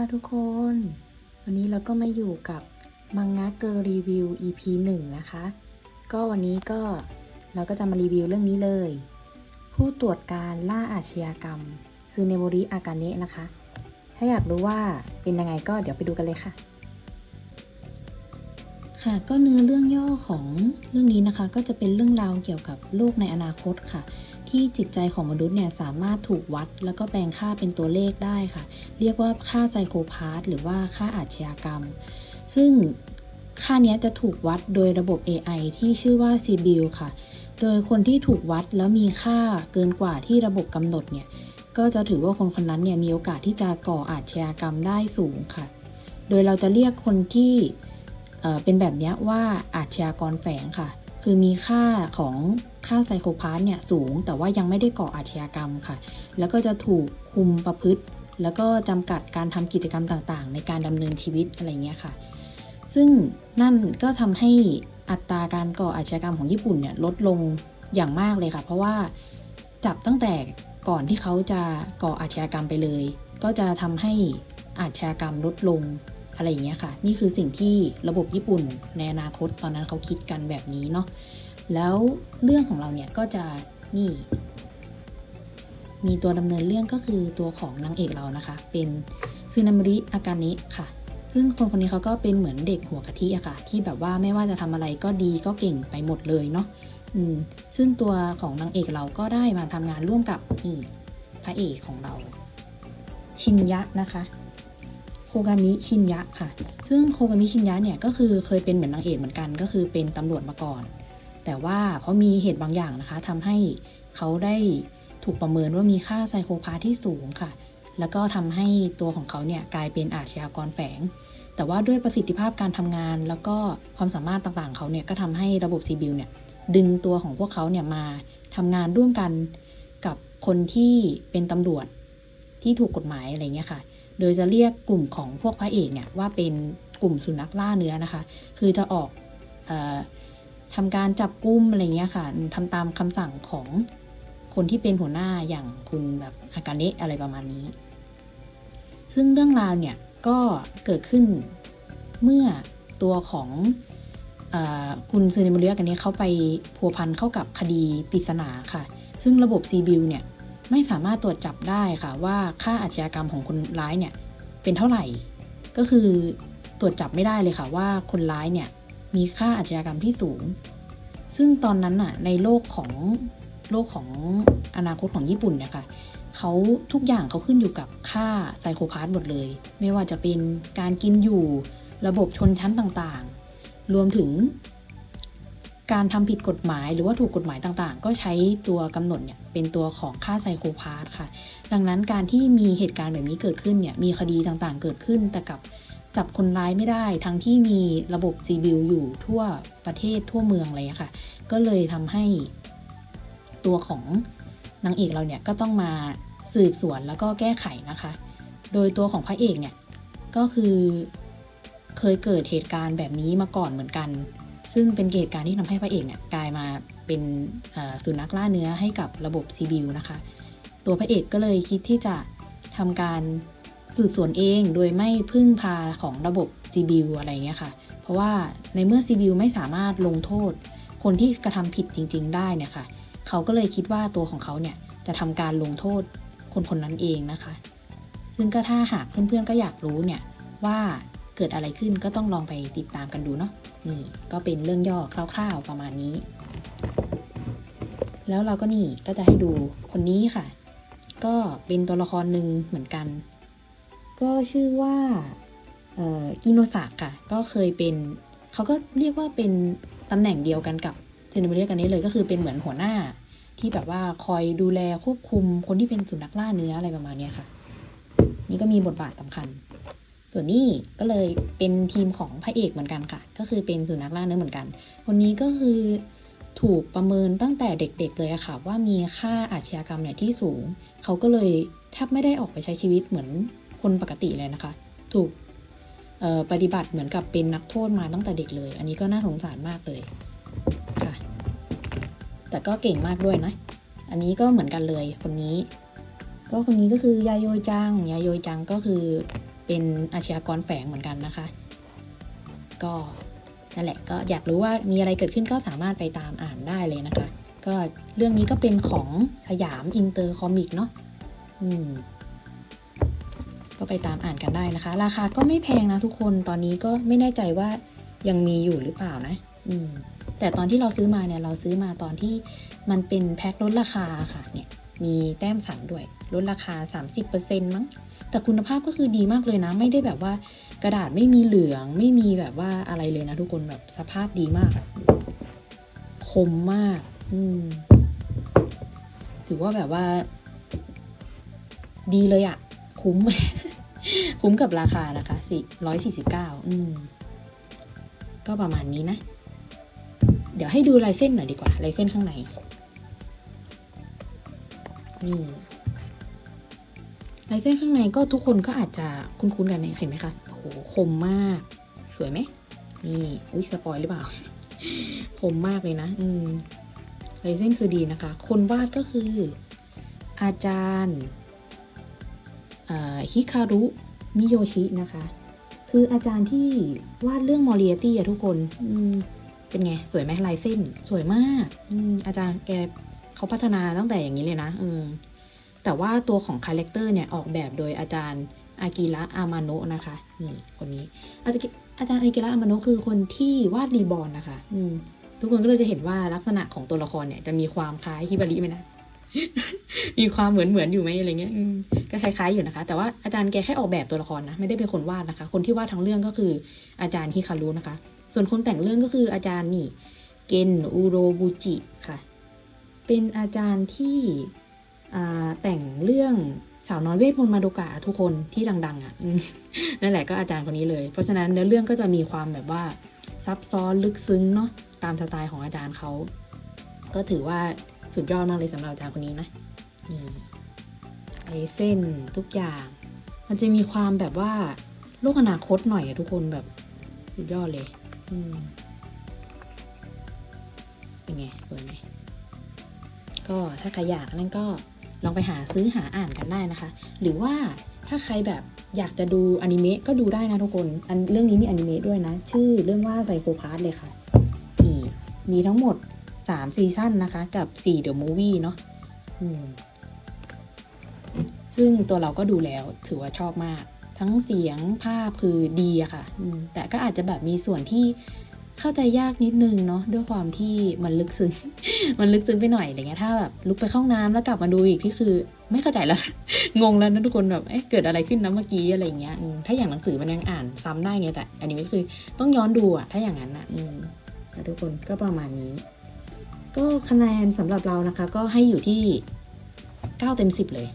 ค่ะทุกคน วันนี้เราก็มาอยู่กับมังงะเกอร์รีวิว EP 1 นะคะ ก็วันนี้ก็เราก็จะมารีวิวเรื่องนี้เลย ผู้ตรวจการล่าอาชญากรรมซูเนโมริอากาเนะนะคะ ถ้าอยากรู้ว่าเป็นยังไงก็เดี๋ยวไปดูกันเลยค่ะ ค่ะก็เนื้อเรื่องย่อของเรื่องนี้นะคะ ก็จะเป็นเรื่องราวเกี่ยวกับโลกในอนาคตค่ะ ที่จิตใจของมนุษย์เนี่ยสามารถถูกวัด แล้วก็แปลงค่าเป็นตัวเลขได้ค่ะ เรียกว่าค่าไซโคพาธหรือว่าค่าอาชญากรรม ซึ่งค่าเนี้ยจะถูกวัดโดยระบบ AI ที่ชื่อว่า c b i l ค่ะ โดยคนที่ถูกวัดแล้วมีค่าเกินกว่าที่ระบบกำหนดเนี่ย ก็จะถือว่าคนคนนั้นเนี่ยมีโอกาสที่จะก่ออาชญากรรมได้สูงค่ะ โดยเราจะเรียกคนที่เป็นแบบเนี้ยว่าอาชญากรแฝงค่ะ คือมีค่าของ ค่าไซโคพาธเนี่ยสูง แต่ว่ายังไม่ได้ก่ออาชญากรรมค่ะ แล้วก็จะถูกคุมประพฤติ แล้วก็จำกัดการทำกิจกรรมต่างๆ ในการดำเนินชีวิตอะไรเงี้ยค่ะ ซึ่งนั่นก็ทำให้อัตราการก่ออาชญากรรมของญี่ปุ่นเนี่ยลดลงอย่างมากเลยค่ะ เพราะว่าจับตั้งแต่ก่อนที่เขาจะก่ออาชญากรรมไปเลย ก็จะทำให้อาชญากรรมลดลงอะไรอย่างเงี้ยค่ะ นี่คือสิ่งที่ระบบญี่ปุ่นในอนาคตตอนนั้นเขาคิดกันแบบนี้เนาะ แล้วเรื่องของเราเนี่ยก็จะนี่ มีตัวดำเนินเรื่องก็คือตัวของนางเอกเรานะคะ เป็นซึนามิริอากาเนะค่ะ ซึ่งคนคนนี้เขาก็เป็นเหมือนเด็กหัวกะทิอะค่ะ ที่แบบว่าไม่ว่าจะทำอะไรก็ดีก็เก่งไปหมดเลยเนาะอืมซึ่งตัวของนางเอกเราก็ได้มาทำงานร่วมกับนี่พระเอกของเรา ชินยะนะคะโคกามิชินยะค่ะ ซึ่งโคกามิชินยะเนี่ยก็คือเคยเป็นเหมือนนางเอกเหมือนกัน ก็คือเป็นตำรวจมาก่อน แต่ว่าเพราะมีเหตุบางอย่างนะคะทำให้เขาได้ถูกประเมินว่ามีค่าไซโคพาที่สูงค่ะ แล้วก็ทำให้ตัวของเขาเนี่ยกลายเป็นอาชญากรแฝง แต่ว่าด้วยประสิทธิภาพการทำงาน แล้วก็ความสามารถต่างๆเขาเนี่ยก็ทำให้ระบบซีบิลเนี่ยดึงตัวของพวกเขาเนี่ยมาทำงานร่วมกันกับคนที่เป็นตำรวจที่ถูกกฎหมายอะไรเงี้ยค่ะ โดยจะเรียกกลุ่มของพวกพระเอกเนี่ยว่าเป็นกลุ่มสุนัขล่าเนื้อนะคะ คือจะออกอ ทำการจับกุมอะไรเงี้ยค่ะทำตามคำสั่งของคนที่เป็นหัวหน้าอย่างคุณแบบอากาเนะอะไรประมาณนี้ ซึ่งเรื่องราวเนี่ยก็เกิดขึ้นเมื่อตัวของออคุณซูเนมเรียกันนี้เขาไปพัวพันเข้ากับคดีปริศนาค่ะ ซึ่งระบบซีบิลเนี่ยไม่สามารถตรวจจับได้ค่ะ ว่าค่าอาชญากรรมของคนร้ายเนี่ยเป็นเท่าไหร่ ก็คือตรวจจับไม่ได้เลยค่ะว่าคนร้ายเนี่ย มีค่าอาชญากรรมที่สูง ซึ่งตอนนั้นน่ะในโลกของโลกของอนาคตของญี่ปุ่นเนี่ยค่ะเขาทุกอย่างเขาขึ้นอยู่กับค่าไซโคพาธหมดเลย ไม่ว่าจะเป็นการกินอยู่ระบบชนชั้นต่างๆ รวมถึง การทำผิดกฎหมายหรือว่าถูกกฎหมายต่างๆ ก็ใช้ตัวกำหนดเนี่ยเป็นตัวของค่าไซโคพาธค่ะ ดังนั้นการที่มีเหตุการณ์แบบนี้เกิดขึ้นเนี่ยมีคดีต่างๆ เกิดขึ้นแต่กับ จับคนร้ายไม่ได้ ทั้งที่มีระบบซีบิลอยู่ทั่วประเทศทั่วเมืองเงี้ยค่ะ ก็เลยทำให้ตัวของนางเอกเราเนี่ยก็ต้องมาสืบสวนแล้วก็แก้ไขนะคะ โดยตัวของพระเอกเนี่ยก็คือเคยเกิดเหตุการณ์แบบนี้มาก่อนเหมือนกัน ซึ่งเป็นเหตุการณ์ที่ทำให้พระเอกเนี่ยกลายมาเป็นสุนัขล่าเนื้อให้กับระบบซีบิลนะคะ ตัวพระเอกก็เลยคิดที่จะทำการ สืบสวนเองโดยไม่พึ่งพาของระบบซีบิลอะไรเงี้ยค่ะ เพราะว่าในเมื่อซีบิลไม่สามารถลงโทษ คนที่กระทำผิดจริง ๆ ได้เนี่ยค่ะ เขาก็เลยคิดว่าตัวของเขาเนี่ยจะทำการลงโทษคนคนนั้นเองนะคะ ซึ่งก็ถ้าหากเพื่อนๆก็อยากรู้เนี่ยว่าเกิดอะไรขึ้นก็ต้องลองไปติดตามกันดูเนาะ นี่ก็เป็นเรื่องย่อคร่าว ๆ ประมาณนี้ แล้วเราก็นี่ก็จะให้ดูคนนี้ค่ะ ก็เป็นตัวละครหนึ่งเหมือนกัน ก็ชื่อว่ากิโนสะค่ะ ก็เคยเป็นเขาก็เรียกว่าเป็นตำแหน่งเดียวกันกับเซนเบเรียกันนี้เลยก็คือเป็นเหมือนหัวหน้า ที่แบบว่าคอยดูแลควบคุมคนที่เป็นสุนัขล่าเนื้ออะไรประมาณนี้ค่ะ นี่ก็มีบทบาทสำคัญ ส่วนนี้ก็เลยเป็นทีมของพระเอกเหมือนกันค่ะ ก็คือเป็นสุนัขล่าเนื้อเหมือนกัน คนนี้ก็คือถูกประเมินตั้งแต่เด็กๆเลยอะค่ะ ว่ามีค่าอาชญากรรมเนี่ยที่สูง เขาก็เลยแทบไม่ได้ออกไปใช้ชีวิตเหมือน คนปกติเลยนะคะ ถูกปฏิบัติเหมือนกับเป็นนักโทษมาตั้งแต่เด็กเลย อันนี้ก็น่าสงสารมากเลยค่ะ แต่ก็เก่งมากด้วยนะ อันนี้ก็เหมือนกันเลยคนนี้ ก็คนนี้ก็คือยาโยจัง ยาโยยจังก็คือเป็นอาชญากรแฝงเหมือนกันนะคะ ก็นั่นแหละก็อยากรู้ว่ามีอะไรเกิดขึ้นก็สามารถไปตามอ่านได้เลยนะคะ ก็เรื่องนี้ก็เป็นของสยามอินเตอร์คอมิกเนาะอืม ก็ไปตามอ่านกันได้นะคะ ราคาก็ไม่แพงนะทุกคนตอนนี้ก็ไม่แน่ใจว่ายังมีอยู่หรือเปล่านะ อืม แต่ตอนที่เราซื้อมาเนี่ยเราซื้อมาตอนที่มันเป็นแพ็คลดราคาค่ะเนี่ยมีแต้มสันด้วยลดราคา 30%มั้งแต่คุณภาพก็คือดีมากเลยนะ ไม่ได้แบบว่ากระดาษไม่มีเหลืองไม่มีแบบว่าอะไรเลยนะทุกคนแบบสภาพดีมากอะคมมาก อืม ถือว่าแบบว่า ดีเลยอะคุ้ม คุ้มกับราคานะคะสี่ร้อยสี่สิบเก้าอืม ก็ประมาณนี้นะ เดี๋ยวให้ดูลายเส้นหน่อยดีกว่าลายเส้นข้างใน นี่ลายเส้นข้างในก็ทุกคนก็อาจจะคุ้นๆกันเนี่ยเห็นไหมคะโอ้โหคมมาก สวยไหมนี่อุ้ยสปอยหรือเปล่า คมมากเลยนะ อืมลายเส้นคือดีนะคะ คนวาดก็คือ อาจารย์ ฮิคารุ มิโยชินะคะ คืออาจารย์ที่วาดเรื่องมอริเอตี้อะทุกคนเป็นไง สวยไหมลายเส้น สวยมากอืมอาจารย์แกเขาพัฒนาตั้งแต่อย่างนี้เลยนะอืมแต่ว่าตัวของคาแรคเตอร์เนี่ย ออกแบบโดยอาจารย์อากิระอามาโนะนะคะ นี่คนนี้ อาจารย์อาจารย์อากิระอามาโนะคือคนที่วาดรีบอร์นนะคะ อืมทุกคนก็เลยจะเห็นว่าลักษณะของตัวละครเนี่ยจะมีความคล้ายฮิบาริไหมนะ มีความเหมือนเหมือนๆอยู่ไหมอะไรเงี้ยก็คล้ายๆอยู่นะคะ แต่ว่าอาจารย์แกแค่ออกแบบตัวละครนะ ไม่ได้เป็นคนวาดนะคะ คนที่วาดทั้งเรื่องก็คืออาจารย์ฮิคารุนะคะ ส่วนคนแต่งเรื่องก็คืออาจารย์นี่ เกนอุโรบุจิค่ะ เป็นอาจารย์ที่แต่งเรื่องสาวน้อยเวทมนต์มาโดกะทุกคนที่ดัง ๆ อะนั่นแหละก็อาจารย์คนนี้เลย เพราะฉะนั้นเนื้อเรื่องก็จะมีความแบบว่าซับซ้อนลึกซึ้งเนาะตามสไตล์ของอาจารย์เขาก็ถือว่า สุดยอดมากเลยสำหรับอาจารย์คนนี้นะนี่ไอเส้นทุกอย่าง มันจะมีความแบบว่าโลกอนาคตหน่อยอะทุกคนแบบสุดยอดเลย อืมเป็นไงสวยไหมก็ถ้าใครอยากนั่นก็ลองไปหาซื้อหาอ่านกันได้นะคะ หรือว่าถ้าใครแบบอยากจะดูอนิเมะก็ดูได้นะทุกคน อันเรื่องนี้มีอนิเมะด้วยนะ ชื่อเรื่องว่าไซโคพาสเลยค่ะนี่มีทั้งหมด 3ซีซั่นนะคะ กับ4 The Movie เนาะซึ่งตัวเราก็ดูแล้วถือว่าชอบมาก ทั้งเสียงภาพคือดีอะค่ะแต่ก็อาจจะแบบมีส่วนที่เข้าใจยากนิดนึงเนาะด้วยความที่มันลึกซึ้งมันลึกซึ้งไปหน่อยอะไรเงี้ยถ้าแบบลุกไปเข้าห้องน้ำแล้วกลับมาดูอีกที่คือ ไม่เข้าใจแล้วงงแล้วนะทุกคนแบบเอ๊ะเกิดอะไรขึ้นนะเมื่อกี้อะไรเงี้ยถ้าอย่างหนังสือมันยังอ่านซ้ำได้ไงแต่ อันนี้ก็คือต้องย้อนดูอะถ้าอย่างนั้นอะแต่ทุกคนก็ประมาณนี้ ก็คะแนนสำหรับเรานะคะ ก็ให้อยู่ที่ 9 เต็ม 10 เลย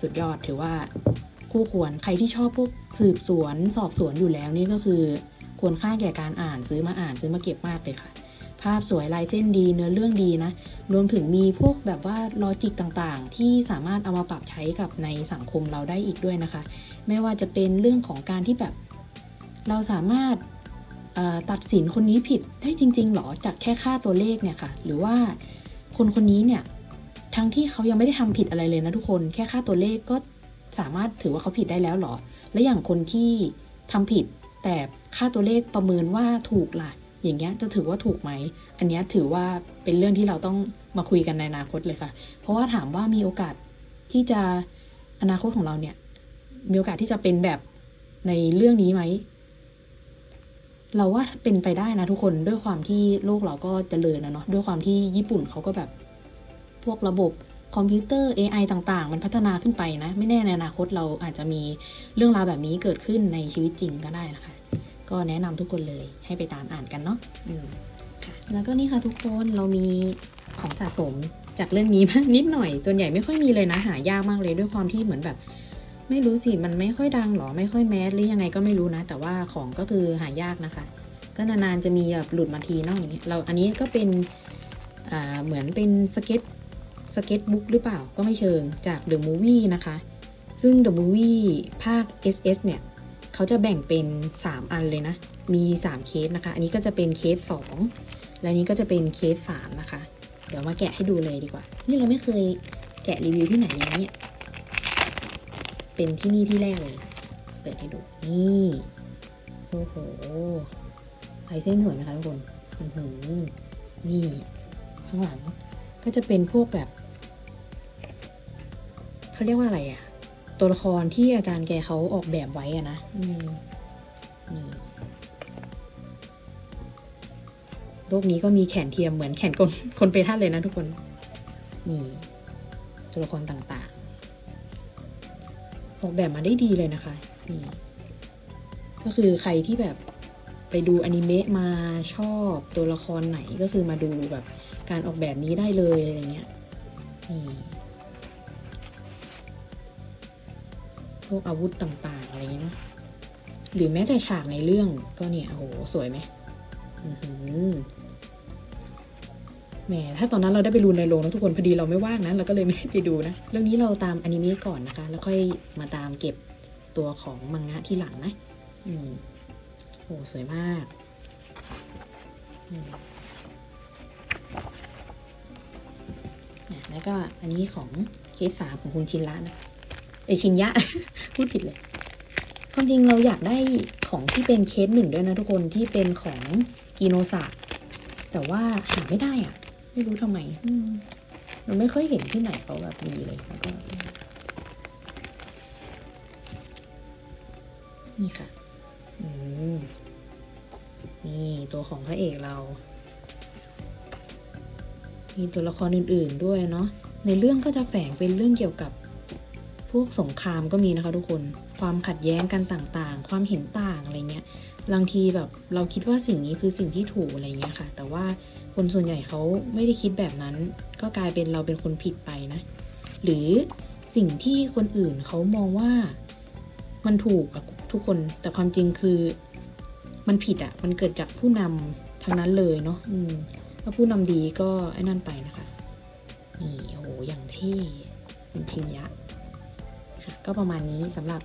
สุดยอดถือว่าคู่ควรใครที่ชอบพวกสืบสวนสอบสวนอยู่แล้วนี่ก็คือ ควรค่าแก่การอ่านซื้อมาอ่านซื้อมาเก็บมากเลยค่ะ ภาพสวยลายเส้นดีเนื้อเรื่องดีนะ รวมถึงมีพวกแบบว่าลอจิกต่างๆ ที่สามารถเอามาปรับใช้กับในสังคมเราได้อีกด้วยนะคะ ไม่ว่าจะเป็นเรื่องของการที่แบบ เราสามารถ ตัดสินคนนี้ผิดได้จริง ๆ หรอจากแค่ค่าตัวเลขเนี่ยค่ะ หรือว่าคนคนนี้เนี่ยทั้งที่เขายังไม่ได้ทำผิดอะไรเลยนะทุกคน แค่ค่าตัวเลขก็สามารถถือว่าเขาผิดได้แล้วหรอ และอย่างคนที่ทำผิด แต่ค่าตัวเลขประเมินว่าถูกล่ะ อย่างเงี้ยจะถือว่าถูกไหม อันเนี้ยถือว่าเป็นเรื่องที่เราต้องมาคุยกันในอนาคตเลยค่ะ เพราะว่าถามว่ามีโอกาสที่จะอนาคตของเราเนี่ยมีโอกาสที่จะเป็นแบบในเรื่องนี้ไหม เราว่าเป็นไปได้นะทุกคนด้วยความที่โลกเราก็เจริญนะเนาะด้วยความที่ญี่ปุ่นเขาก็แบบ พวกระบบคอมพิวเตอร์ AI ต่างๆ มันพัฒนาขึ้นไปนะ ไม่แน่ในอนาคตเราอาจจะมีเรื่องราวแบบนี้เกิดขึ้นในชีวิตจริงก็ได้นะคะ ก็แนะนำทุกคนเลยให้ไปตามอ่านกันเนาะอืมค่ะแล้วก็นี่ค่ะทุกคนเรามีของสะสมจากเรื่องนี้นิดหน่อยส่วนใหญ่ไม่ค่อยมีเลยนะหายากมากเลยด้วยความที่เหมือนแบบ ไม่รู้สิ มันไม่ค่อยดังหรอ ไม่ค่อยแมสหรือยังไงก็ไม่รู้นะ แต่ว่าของก็คือหายากนะคะ ก็นานๆจะมีแบบหลุดมาทีนอกอย่างเงี้ย เราอันนี้ก็เป็นเหมือนเป็นสเก็ตสเก็ตบุ๊กหรือเปล่า ก็ไม่เชิง จาก The Movie นะคะ ซึ่ง The Movie ภาค SS เนี่ย เขาจะแบ่งเป็น 3 อันเลยนะ มี 3 เคสนะคะ อันนี้ก็จะเป็นเคส 2 และนี้ก็จะเป็นเคส 3 นะคะ เดี๋ยวมาแกะให้ดูเลยดีกว่า นี่เราไม่เคยแกะรีวิวที่ไหนเลยนะเนี่ย เป็นที่นี่ที่แรกเลย เปิดให้ดู นี่ โอ้โหลายเส้นสวยไหมคะทุกคนอือหือนี่ ข้างหลัง ก็จะเป็นพวกแบบ เขาเรียกว่าอะไรอะตัวละครที่อาจารย์แกเขาออกแบบไว้อะนะอืมนี่โลกนี้ก็มีแขนเทียมเหมือนแขนคนคนเปทันเลยนะทุกคน นี่ ตัวละครต่างๆ ออกแบบมาได้ดีเลยนะคะนี่ก็คือใครที่แบบไปดูอนิเมะมาชอบตัวละครไหนก็คือมาดูแบบการออกแบบนี้ได้เลยอะไรเงี้ยนี่พวกอาวุธต่างๆอะไรเงี้ยนะหรือแม้แต่ฉากในเรื่องก็เนี่ยโอ้โหสวยไหมอือหือ แหมถ้าตอนนั้นเราได้ไปดูในโรงนะทุกคนพอดีเราไม่ว่างนะเราก็เลยไม่ได้ไปดูนะ เรื่องนี้เราตามอนิเมะก่อนนะคะ แล้วค่อยมาตามเก็บตัวของมังงะที่หลังนะ อืมโอ้สวยมากอืมแล้วก็อันนี้ของเคสสามของคุณชินละนะเอชินยะ พูดผิดเลย ความจริงเราอยากได้ของที่เป็นเคสหนึ่งด้วยนะทุกคนที่เป็นของกีโนซะแต่ว่าหาไม่ได้อะ ไม่รู้ทำไมมันไม่ค่อยเห็นที่ไหนเขาแบบมีเลยแล้วก็ นี่ค่ะนี่ตัวของพระเอกเรา มีตัวละครอื่น ๆด้วยเนาะในเรื่องก็จะแฝงเป็นเรื่องเกี่ยวกับ วกสงครามก็มีนะคะทุกคน ความขัดแย้งกันต่างๆ ความเห็นต่างอะไรเงี้ย บางทีแบบเราคิดว่าสิ่งนี้คือสิ่งที่ถูกอะไรเงี้ยค่ะ แต่ว่าคนส่วนใหญ่เขาไม่ได้คิดแบบนั้น ก็กลายเป็นเราเป็นคนผิดไปนะ หรือสิ่งที่คนอื่นเขามองว่ามันถูกอะทุกคน แต่ความจริงคือมันผิดอะมันเกิดจากผู้นำทั้งนั้นเลยเนาะอืมถ้าผู้นำดีก็ไอ้นั่นไปนะคะ นี่โอ้โหอย่างเท่เป็นชินยะ ค่ะ ก็ประมาณนี้สำหรับ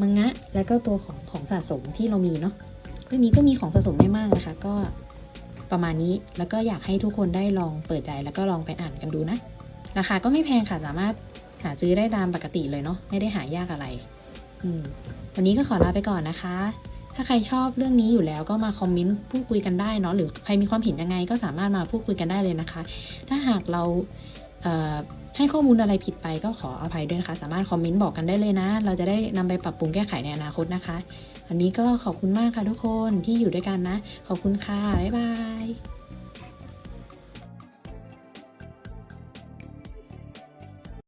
มังงะแล้วก็ตัวของของสะสมที่เรามีเนาะเรื่องนี้ก็มีของสะสมไม่มากนะคะ ก็ประมาณนี้แล้วก็อยากให้ทุกคนได้ลองเปิดใจแล้วก็ลองไปอ่านกันดูนะราคาก็ไม่แพงค่ะสามารถหาซื้อได้ตามปกติเลยเนาะไม่ได้หายากอะไรอืมวันนี้ก็ขอลาไปก่อนนะคะ ถ้าใครชอบเรื่องนี้อยู่แล้วก็มาคอมเมนต์พูดคุยกันได้เนาะหรือใครมีความเห็นยังไงก็สามารถมาพูดคุยกันได้เลยนะคะ ถ้าหากเราเอ่อ ให้ข้อมูลอะไรผิดไปก็ขออภัยด้วยนะคะสามารถคอมเมนต์บอกกันได้เลยนะ เราจะได้นำไปปรับปรุงแก้ไขในอนาคตนะคะวันนี้ก็ขอบคุณมากค่ะทุกคนที่อยู่ด้วยกันนะ ขอบคุณค่ะบ๊ายบาย